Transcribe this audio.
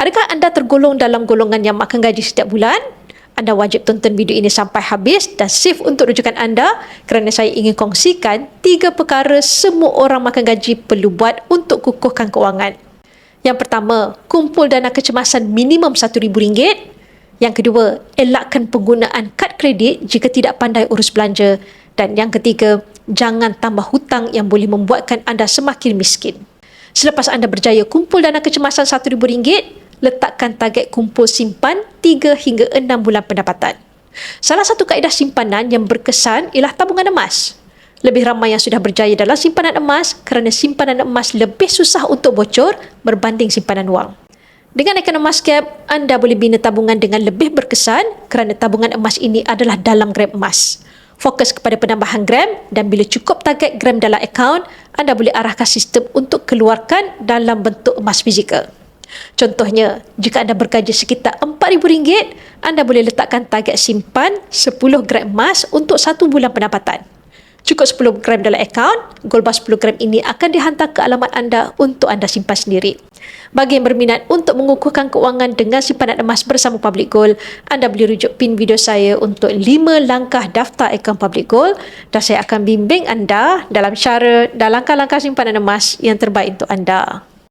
Adakah anda tergolong dalam golongan yang makan gaji setiap bulan? Anda wajib tonton video ini sampai habis dan save untuk rujukan anda kerana saya ingin kongsikan tiga perkara semua orang makan gaji perlu buat untuk kukuhkan kewangan. Yang pertama, kumpul dana kecemasan minimum RM1,000. Yang kedua, elakkan penggunaan kad kredit jika tidak pandai urus belanja. Dan yang ketiga, jangan tambah hutang yang boleh membuatkan anda semakin miskin. Selepas anda berjaya kumpul dana kecemasan RM1,000, letakkan target kumpul simpan 3 hingga 6 bulan pendapatan. Salah satu kaedah simpanan yang berkesan ialah tabungan emas. Lebih ramai yang sudah berjaya dalam simpanan emas kerana simpanan emas lebih susah untuk bocor berbanding simpanan wang. Dengan akaun emas cap, anda boleh bina tabungan dengan lebih berkesan kerana tabungan emas ini adalah dalam gram emas. Fokus kepada penambahan gram dan bila cukup target gram dalam akaun, anda boleh arahkan sistem untuk keluarkan dalam bentuk emas fizikal. Contohnya, jika anda bergaji sekitar RM4,000, anda boleh letakkan target simpan 10 gram emas untuk satu bulan pendapatan. Cukup 10 gram dalam akaun, golbar 10 gram ini akan dihantar ke alamat anda untuk anda simpan sendiri. Bagi yang berminat untuk mengukuhkan keuangan dengan simpanan emas bersama Public Gold, anda boleh rujuk pin video saya untuk 5 langkah daftar akaun Public Gold dan saya akan bimbing anda dalam cara dan langkah-langkah simpanan emas yang terbaik untuk anda.